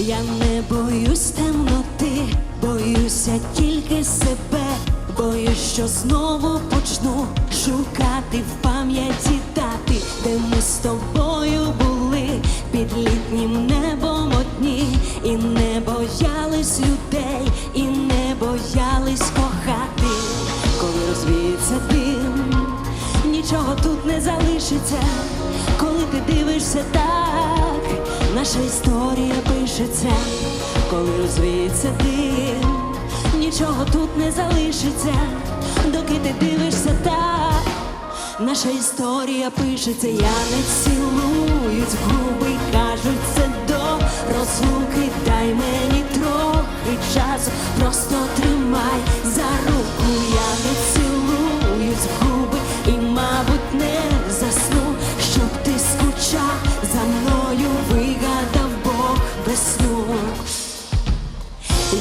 Я не боюсь темноти, боюся тільки себе, боюсь, що знову почну шукати в пам'яті дати, де ми з тобою були під літнім небом одні, і не боялись людей, і не боялись кохати, коли розвіється дим, нічого тут не залишиться, коли ти дивишся так, наша історія пишеться, коли розвіється дим, нічого тут не залишиться, доки ти дивишся так, наша історія пишеться, я не цілують губи, кажуть це до розлуки, дай мені трохи часу, просто тримай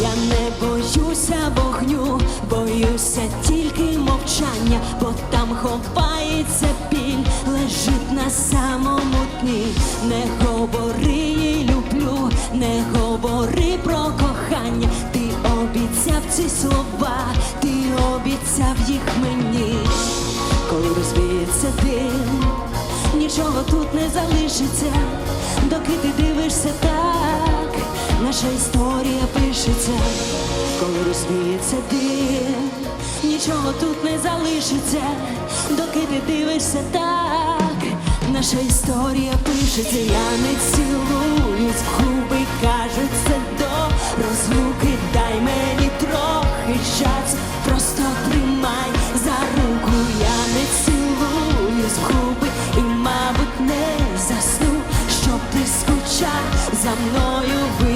Я не боюся вогню, боюся тільки мовчання, бо там ховається біль, лежить на самому дні. Не говори їй люблю, не говори про кохання. Ти обіцяв ці слова, ти обіцяв їх мені, коли розвіється дим, нічого тут не залишиться, доки ти дивишся так, наша історія нічого тут не залишиться, доки ти дивишся так, наша історія пишеться, я не цілуюсь в губи, кажуть це до розлуки, дай мені трохи часу, просто тримай за руку, я не цілуюсь в губи і, мабуть, не засну, щоб ти скучав за мною вигадав